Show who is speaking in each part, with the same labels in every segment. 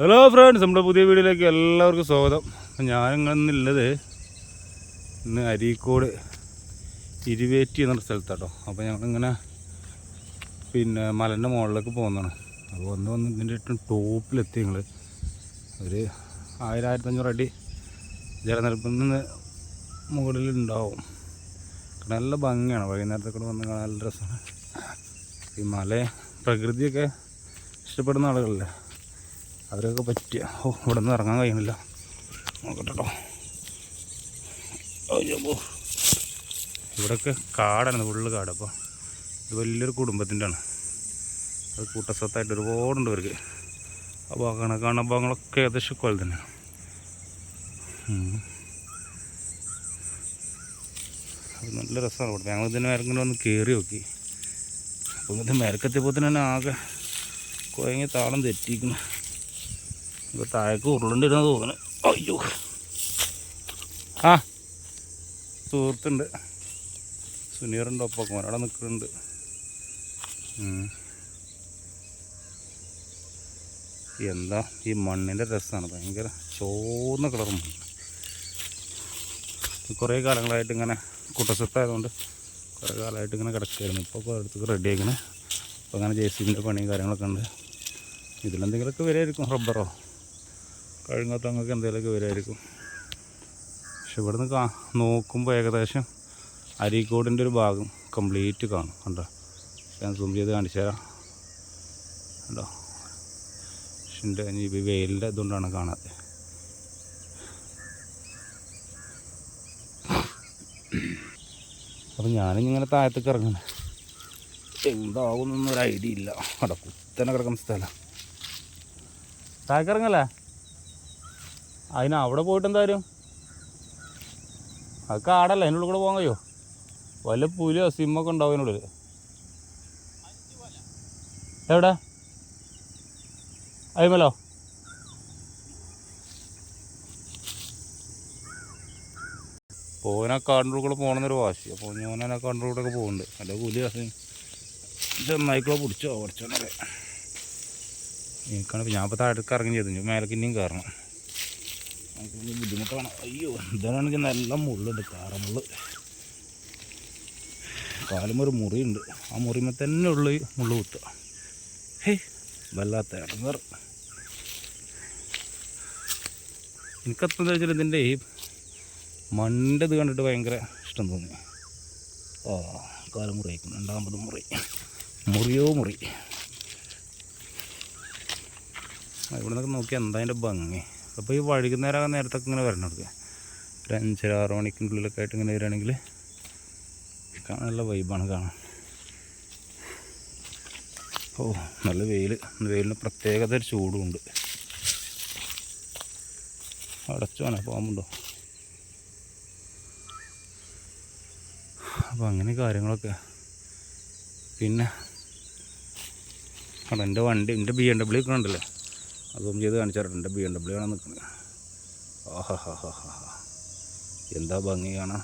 Speaker 1: Hello friends നമ്മുടെ പുതിയ വീഡിയോയിലേക്ക് എല്ലാവർക്കും സ്വാഗതം. ഞാൻ ഞാനിങ്ങന്നുള്ളത് ഇന്ന് അരീക്കോട് ഇരുവേറ്റി എന്നൊരു സ്ഥലത്താട്ടോ. അപ്പോൾ ഞങ്ങളിങ്ങനെ പിന്നെ മലന്റെ മുകളിലേക്ക് പോകുന്നതാണ്. അപ്പോൾ വന്ന് വന്ന് ഇതിന്റെ ഏറ്റവും ടോപ്പിലെത്തി ഞങ്ങൾ ഒരു ആയിരം ആയിരത്തഞ്ഞൂറ് അടി ജലനിരപ്പിൽ നിന്ന് മുകളിലുണ്ടാവും നല്ല ഭംഗിയാണ്. വൈകുന്നേരത്തെ കൂടെ വന്ന് നല്ല രസമാണ്. ഈ മല പ്രകൃതിയൊക്കെ ഇഷ്ടപ്പെടുന്ന ആളുകളല്ലേ? അവരൊക്കെ പറ്റിയ. ഓ ഇവിടെ നിന്ന് ഇറങ്ങാൻ കഴിയണില്ല നോക്കട്ടോ അയ്യോ ഇവിടെയൊക്കെ കാടാണ് ഫുള്ള് കാട്. അപ്പോൾ ഇത് വലിയൊരു കുടുംബത്തിന്റെ ആണ് അത് കൂട്ടസ്വത്തായിട്ട് ഒരുപാടുണ്ട് ഇവർക്ക്. അപ്പോൾ കാണ കാണുന്ന ഭാഗങ്ങളൊക്കെ ഏകദേശം പോലെ തന്നെയാണ്. അത് നല്ല രസമാണ് ഇവിടെ ഞങ്ങൾ ഇതിന് മേരങ്ങനെ വന്ന് കയറി നോക്കി. അപ്പോൾ ഇത് മേരക്കെത്തിയപ്പോൾ തന്നെ ആകെ കുഴങ്ങി താളം തെറ്റിക്കുന്നു ഇപ്പോൾ താഴേക്ക് ഉരുളുണ്ടിരുന്ന തോന്നുന്നു അയ്യോ. ആ. സുഹൃത്തുണ്ട്. സുനീറുണ്ട് ഒപ്പം അവിടെ നിൽക്കുന്നുണ്ട്. എന്താ ഈ മണ്ണിന്റെ രസമാണ് ഭയങ്കര ചോന്ന കളർ മണ്ണ്. കുറേ കാലങ്ങളായിട്ട് ഇങ്ങനെ കുട്ടസത്തായതുകൊണ്ട് കുറേ കാലമായിട്ട് ഇങ്ങനെ കിടക്കുകയായിരുന്നു. ഇപ്പോൾ അടുത്തൊക്കെ റെഡി ആയിക്കണേ. അപ്പോൾ അങ്ങനെ ജെ സി ബിന്റെ പണിയും കാര്യങ്ങളൊക്കെ ഉണ്ട്. ഇതിലെന്തെങ്കിലുമൊക്കെ വരെയായിരിക്കും റബ്ബറോ? കഴുങ്ങത്തങ്ങൊക്കെ എന്തെങ്കിലുമൊക്കെ വരുമായിരിക്കും പക്ഷെ ഇവിടുന്ന് കാ നോക്കുമ്പോൾ ഏകദേശം അരീക്കോടിന്റെ ഒരു ഭാഗം കംപ്ലീറ്റ് കാണും കണ്ടോ? ഞാൻ സൂം ചെയ്ത് കാണിച്ചു തരാം. കണ്ടോ? പക്ഷെ ഇനി വെയിലിന്റെ ഇതുകൊണ്ടാണ് കാണാത്തത് അപ്പം ഞാനിങ്ങനെ താഴത്തേക്ക് ഇറങ്ങണം എന്താകുന്നൊന്നും ഒരു ഐഡിയ ഇല്ല. അവിടെ കുത്തനെ കിടക്കുന്ന സ്ഥലം. താഴേക്ക് ഇറങ്ങല്ലേ? അതിന് അവിടെ പോയിട്ട് എന്തായാലും? അത് കാടല്ല അതിന്റെ ഉള്ളിൽ കൂടെ പോകാൻ കഴിയോ? വല്ല പുലിയോ സിമ്മൊക്കെ ഉണ്ടാവും അതിനുള്ളിൽ. എവിടെ? അയ്മലോ? പോകാൻ ആ കാടിന്റെ കൂടെ പോകണമെന്നൊരു വാശി. അപ്പോൾ ഞാൻ ആ കാടിന്റെ കൂടെ ഒക്കെ പോകുന്നുണ്ട്. അല്ലെ പുലി നന്നായിക്കോളെ പിടിച്ചോ കുറച്ചോന്നറിയാം എനിക്കാണ് ഞാൻ ഇപ്പോൾ ഇറങ്ങി ചെയ്തു. ഇനി മേലേക്ക് കയറണം. നമുക്ക് ബുദ്ധിമുട്ടാണ്. അയ്യോ ഇതാണെങ്കിൽ നല്ല മുള്ളുണ്ട് കാറമുള്ള് കാലം ഒരു മുറിയുണ്ട്. ആ മുറിമേ തന്നെ ഉള്ളു മുള്ളു കുത്തുക. ഹേ വല്ലാത്ത ഇടങ്ങർ എനിക്കത്ര വെച്ചാൽ ഇതിന്റെ ഈ ഇത് കണ്ടിട്ട് ഭയങ്കര ഇഷ്ടം തോന്നി. ആ കാലം മുറിയിക്കുന്നു രണ്ടാമത് മുറി. മുറിയോ മുറി. ഇവിടെ നിന്നൊക്കെ നോക്കിയാൽ എന്താ അതിന്റെ ഭംഗി? അപ്പോൾ ഈ വൈകുന്നേരം നേരത്തൊക്കെ ഇങ്ങനെ വരണം എടുക്കുക ഒരു അഞ്ചര ആറ് മണിക്കിന്റെ ഉള്ളിലൊക്കെ ആയിട്ട് ഇങ്ങനെ വരികയാണെങ്കിൽ നല്ല വൈബാണ് കാണാൻ. ഓ നല്ല വെയിൽ വെയിലിന് പ്രത്യേകത ഒരു ചൂടുമുണ്ട്. അടച്ചോനെ പാമ്പുണ്ടോ? അപ്പോൾ അങ്ങനെ കാര്യങ്ങളൊക്കെ. പിന്നെ അവിടെ എന്റെ വണ്ടി എന്റെ ബി എം ഡബ്ല്യു കണ്ടല്ലേ അതൊന്നും ചെയ്ത് കാണിച്ചിട്ടുണ്ട് ബി എം ഡബ്ല്യു ആണ് നിൽക്കുന്നത് ആഹാ ഹാ ഹാ ഹാ എന്താ ഭംഗി കാണാം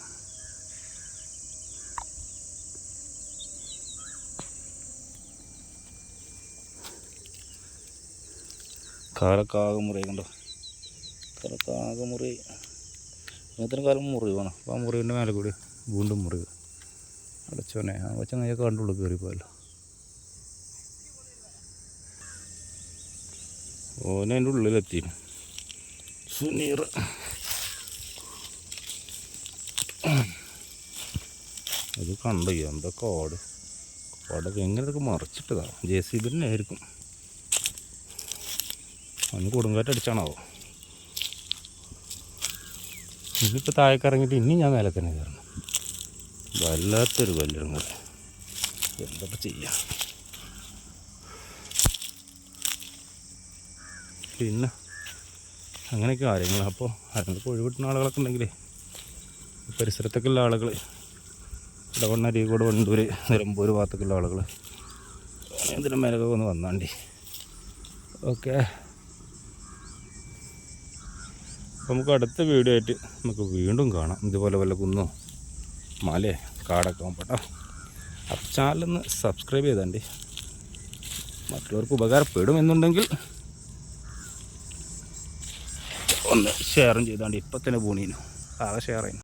Speaker 1: കാലക്കാകെ മുറി കണ്ടോ? കാലക്കാകെ മുറി. ഇങ്ങനത്തെ കാലം മുറി വേണം അപ്പോൾ ആ മുറിവിന്റെ മേലെ കൂടി വീണ്ടും മുറിവ് അടച്ചോനെ ആ വെച്ചാൽ കയ്യൊക്കെ കണ്ടുള്ളൂ കയറിപ്പോയല്ലോ ഓന അതിന്റെ ഉള്ളിലെത്തി സുനീർ. അത് കണ്ടോ എന്താ കോട് കോടൊക്കെ എങ്ങനെയൊക്കെ മറിച്ചിട്ടതാ. ജെ സി ബി തന്നെ ആയിരിക്കും അന്ന് കൊടുങ്കാറ്റ് അടിച്ചാണാവോ ഇനിയിപ്പോൾ താഴേക്ക് ഇറങ്ങിയിട്ട് ഇനി ഞാൻ മേലെ തന്നെ കയറണം. വല്ലാത്തൊരു വലിയൊരു കൂടെ എന്തൊക്കെ ചെയ്യാം? പിന്നെ അങ്ങനെയൊക്കെ കാര്യങ്ങൾ. അപ്പോൾ അതിനൊക്കെ ഒഴിവിട്ടുന്ന ആളുകളൊക്കെ ഉണ്ടെങ്കിലേ പരിസരത്തൊക്കെ ഉള്ള ആളുകൾ ഇടവണ്ണ അരീക്കോട് വണ്ടൂർ നിലമ്പൂർ ഭാഗത്തൊക്കെയുള്ള ആളുകൾ ഇതിന്റെ മേലൊക്കെ ഒന്ന് വന്നാണ്ടി. ഓക്കെ. നമുക്ക് അടുത്ത വീഡിയോ ആയിട്ട് നമുക്ക് വീണ്ടും കാണാം. ഇതുപോലെ വല്ല കുന്നോ മലയോ കാടൊക്കെ ആകുമ്പോട്ടോ അപ്പോൾ ചാനലൊന്ന് സബ്സ്ക്രൈബ് ചെയ്താണ്ടി. മറ്റുള്ളവർക്ക് ഉപകാരപ്പെടും എന്നുണ്ടെങ്കിൽ ഒന്ന് ഷെയറും ചെയ്താണ്ട് ഇപ്പം തന്നെ പോണീനു. ആകെ ഷെയർ ചെയ്യുന്നു